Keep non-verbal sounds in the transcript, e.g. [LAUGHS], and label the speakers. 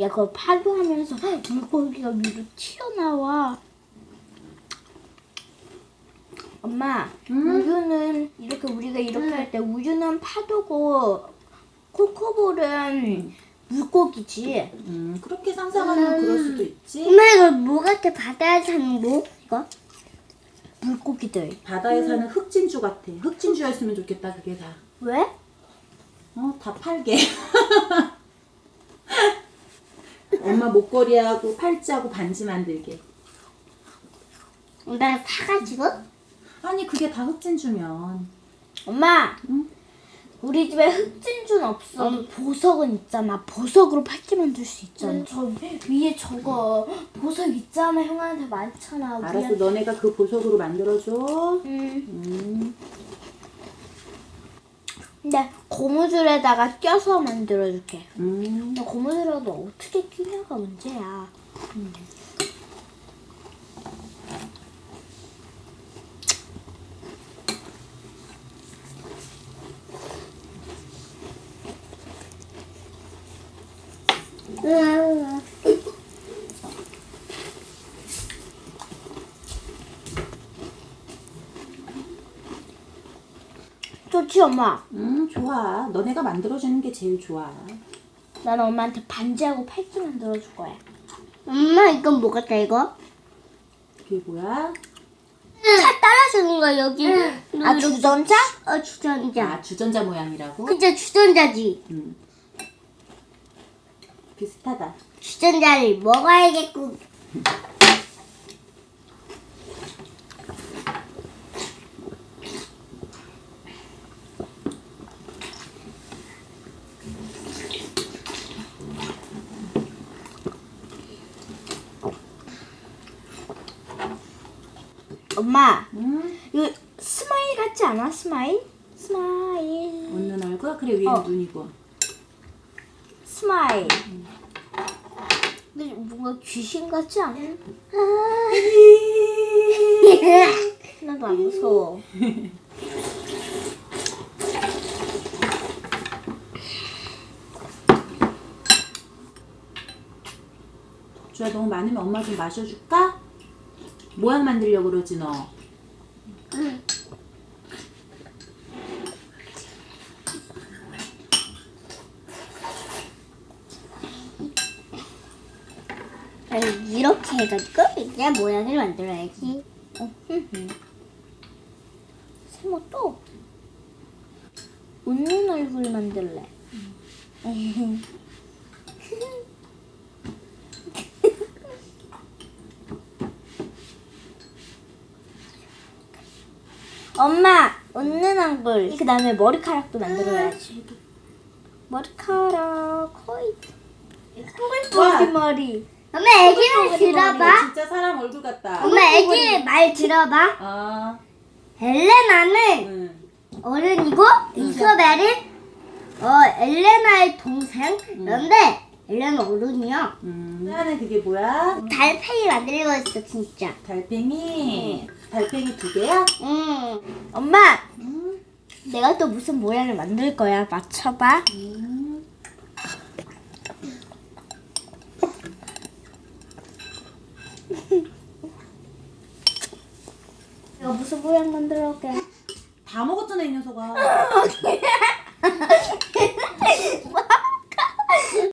Speaker 1: 야, 그거 파도하면서 물고기가 위로 튀어나와. 엄마,
Speaker 2: 음?
Speaker 1: 우유는 이렇게 우리가 이렇게 할때 우유는 파도고 코코볼은 물고기지.
Speaker 2: 음, 그렇게 상상하면 그럴 수도 있지.
Speaker 3: 엄마 이거 뭐 같아? 바다에 사는 뭐? 이거?
Speaker 1: 물고기들.
Speaker 2: 바다에 사는 흑진주 같아. 흑진주였으면 좋겠다, 그게 다.
Speaker 1: 왜?
Speaker 2: 어, 다 팔게. [LAUGHS] 엄마 목걸이하고 팔찌하고 반지 만들게.
Speaker 3: 나 사가지고?
Speaker 2: 아니, 그게 다 흑진 주면.
Speaker 1: 엄마,
Speaker 2: 응?
Speaker 1: 우리 집에 흑진주는 없어. 보석은 있잖아. 보석으로 팔찌 만들 수 있잖아. 저 위에 저거 보석 있잖아. 형한테 많잖아.
Speaker 2: 알았어, 너네가 그 보석으로 만들어줘.
Speaker 1: 음.
Speaker 2: 음,
Speaker 1: 근데 고무줄에다가 껴서 만들어줄게.
Speaker 2: 음.
Speaker 1: 근데 고무줄에도 어떻게 끼냐가 문제야.
Speaker 3: 응.
Speaker 1: 좋지 엄마.
Speaker 2: 음, 좋아. 너네가 만들어주는 게 제일 좋아.
Speaker 1: 나는 엄마한테 반지하고 팔찌 만들어줄 거야.
Speaker 3: 엄마 이건 뭐 같아 이거?
Speaker 2: 그게 뭐야?
Speaker 3: 차 따라주는 거야 여기.
Speaker 1: 아 주전자?
Speaker 3: 어 주전자.
Speaker 2: 아, 주전자 모양이라고?
Speaker 3: 그치 주전자지.
Speaker 2: 음. 비슷하다.
Speaker 3: 주전자를 먹어야겠고. [LAUGHS]
Speaker 1: 엄마
Speaker 2: 음.
Speaker 1: 이거 스마일 같지 않아? 스마일? 스마일.
Speaker 2: 웃는 얼굴? 그래, 위에
Speaker 1: 어.
Speaker 2: 눈이고.
Speaker 1: 스마일. 근데 뭔가 귀신 같지 않아? [LAUGHS] 하나도 안 무서워.
Speaker 2: 주야 너무 많으면 엄마 좀 마셔줄까? 모양 만들려고 그러지 너.
Speaker 3: 아니, 이렇게 해가지고 이제 모양을 만들어야지. [LAUGHS]
Speaker 1: 세모 또 웃는 얼굴 만들래. [LAUGHS] 엄마 웃는 얼굴. 그 다음에 머리카락도 만들어야지. 머리카락 거의 뽀글뽀글 머리.
Speaker 3: 엄마 애기를 들어봐.
Speaker 2: 진짜 사람 얼굴 같다.
Speaker 3: 엄마 애기 말 들어봐.
Speaker 2: 아,
Speaker 3: 엘레나는
Speaker 2: 응.
Speaker 3: 어른이고 이소벨은 어 엘레나의 동생. 그런데 엘레나 어른이야.
Speaker 2: 음. 하는 그게 뭐야?
Speaker 3: 달팽이 만들고 있어 진짜.
Speaker 2: 달팽이. 달팽이 두 개야?
Speaker 3: 응.
Speaker 1: 엄마,
Speaker 2: 음.
Speaker 1: 내가 또 무슨 모양을 만들 거야? 맞춰봐.
Speaker 2: 음.
Speaker 1: 내가 무슨 모양 만들어 올게?
Speaker 2: 다 먹었잖아 이 녀석아. [LAUGHS] [LAUGHS]